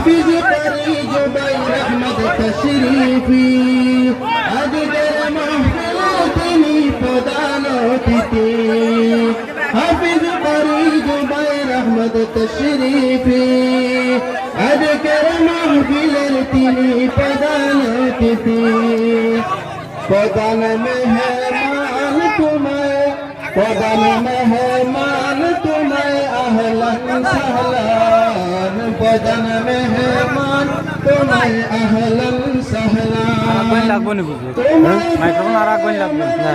হাফিজ করি জুবাই রহমত তশরিফি আজকের মাহফিল তিনি প্রধান অতিথি হাফিজ করি জুবাই রহমত তশরিফি আজকের মাহফিলের তিনি প্রধান অতিথি প্রধান মেহমান তোমায় প্রধান প্রধান মেহমান তোমায় আহলান লাগবে নি বুঝলি? মাইক্রোফোন আর আগুন লাগবে। না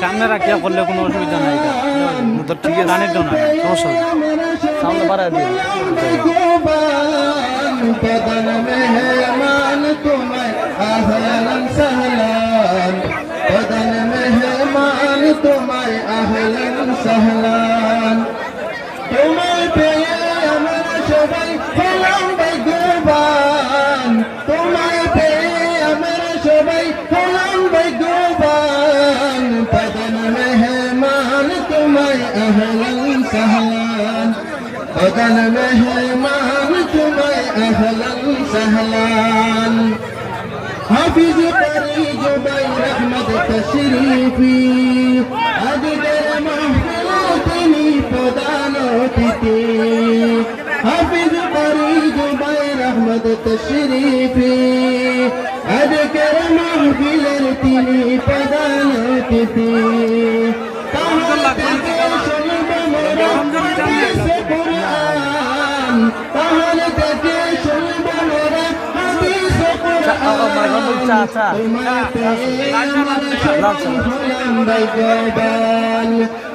সামনে রাখিয়া করলে কোনো অসুবিধা নাই। তো ঠিক আছে। গানের জন্য সমস্যা সামনে বাড়ায় দিও। প্রধান মেহমান তোমায় আহলান সাহলান প্রধান মেহমান তোমায় তোমায় আহলান সাহলান প্রধান মেহমান তোমায় আহলান সাহলান হাফিজ করি জুবাই রহমত তশরিফি। আজকের মাহফিল তিনি প্রধান অতিথি। হাফিজ করি জুবাই রহমত তশরিফি। আজকের মাহফিলের তিনি প্রধান অতিথি।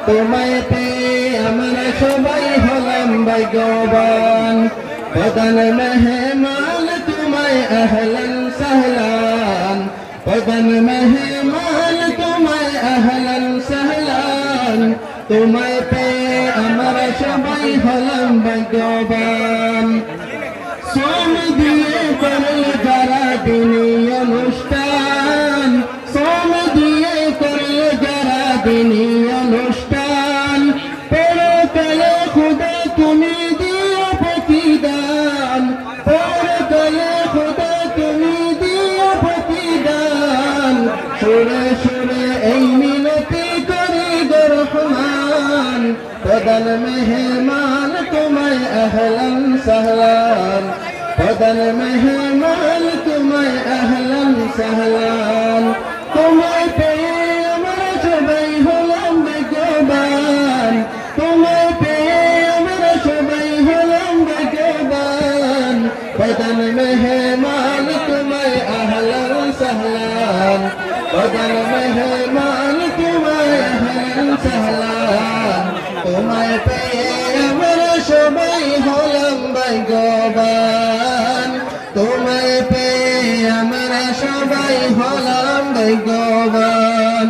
তোমায় পেয়ে আমরা সবাই হলাম ভাগ্যবান প্রধান মেহমান তোমায় আহলান সাহলান প্রধান মেহমান তোমায় আহলান সাহলান তোমায় পেয়ে হলাম ভাগ্যবান শ্রম দিয়ে করল যারা দিনী অনুষ্ঠান শ্রম দিয়ে করল যারা দিনী অনুষ্ঠান পরকালে খুদা তুমি দিও প্রতিদান পরকালে খুদা তুমি দিও প্রতিদান। সুরে সুরে এই মিনতি করি গো রহমান মেহমান। তোমায় আহলান সাহলান। প্রধান মেহমান, তোমায় আহলান সাহলান। তোমায় পেয়ে আমরা সবাই হলাম ভাগ্যবান। তোমায় পেয়ে আমরা সবাই হলাম ভাগ্যবান। প্রধান মেহমান, তোমায় আহলান সাহলান। প্রধান মেহমান তোমায় পেয়ে আমরা সবাই হলাম ভাগ্যবান